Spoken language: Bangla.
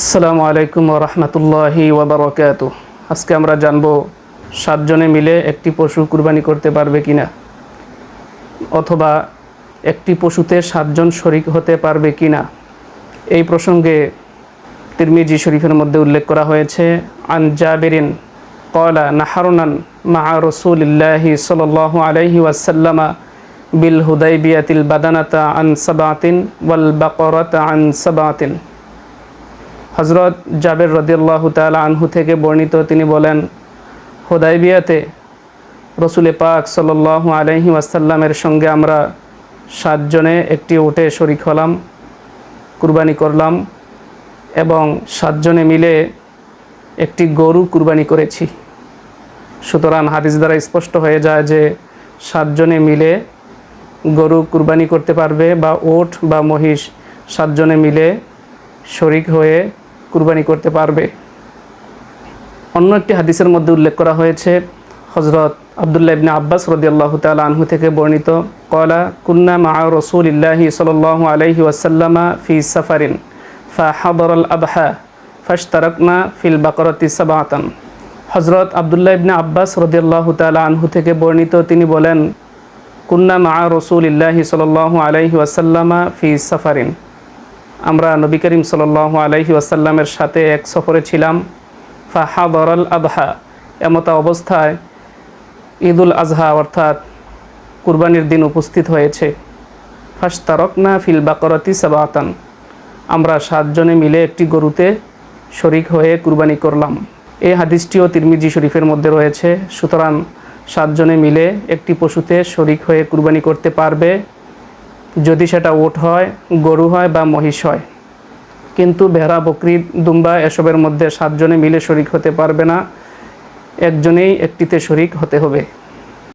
আসসালামু আলাইকুম রহমতুল্লাহি ওবরকাত আজকে আমরা জানব সাতজনে মিলে একটি পশু কুরবানি করতে পারবে কি না অথবা একটি পশুতে সাতজন শরিক হতে পারবে কি না এই প্রসঙ্গে তিরমিজি শরীফের মধ্যে উল্লেখ করা হয়েছে, আন জাবেরিন কলা নাহারুনান মাহা রসুলিল্লাহি সাল আলাইহি ওয়াসাল্লামা বিল হুদাইবিয়াতিল বাদানাতা আন সাবাতিন ওয়াল বাকরাতা আন সাবাতিন। হজরত জাবের রদিয়াল্লাহ তাল আনহু থেকে বর্ণিত, তিনি বলেন, হোদাইবিয়াতে রসুল পাক সাল্লাহ আলহি ওয়াসাল্লামের সঙ্গে আমরা সাতজনে একটি উঠে শরিক হলাম, কুরবানি করলাম এবং সাতজনে মিলে একটি গরু কুরবানি করেছি। সুতরাং হাদিস দ্বারা স্পষ্ট হয়ে যায় যে সাতজনে মিলে গরু কুরবানি করতে পারবে বা ওট বা মহিষ সাতজনে মিলে শরিক হয়ে কুরবানি করতে পারবে। অন্য একটি হাদিসের মধ্যে উল্লেখ করা হয়েছে হজরত আবদুল্লাহ ইবনে আব্বাস রদিয়াল্লাহ তাল আনহু থেকে বর্ণিত কলা কুন্না মা রসুল ইল্লাহি সাল আলহি ওয়াসাল্লামা ফি সাফারিন ফা হাবর আল আবহা ফাশতারকনা ফিল বাকরতি সাবাতান হজরত আবদুল্লাহ ইবনে আব্বাস রদিয়াল্লাহ তাল আনহু থেকে বর্ণিত, তিনি বলেন কুন্না মা রসুল ইল্লাহি সাল আলহি ওয়াসাল্লামা ফি সাফারিন। আমরা নবী করিম সাল আলহি ওয়াসাল্লামের সাথে এক সফরে ছিলাম। ফাহা বরল আবহা এমতা অবস্থায় ঈদুল আজহা অর্থাৎ কুরবানির দিন উপস্থিত হয়েছে। ফাস্তারকনা ফিল বাকরতি সাবাতান, আমরা সাতজনে মিলে একটি গরুতে শরিক হয়ে কুরবানি করলাম। এই হাদিসটিও তিরমিজি শরীফের মধ্যে রয়েছে। সুতরাং সাতজনে মিলে একটি পশুতে শরিক হয়ে কুরবানি করতে পারবে। যদি সেটা ওট হয়, গরু হয় বা মহিষ হয়। কিন্তু ভেড়া, বকরি, দুম্বা এসবের মধ্যে সাতজনে মিলে শরিক হতে পারবে না। একজনেই একটিতে শরিক হতে হবে।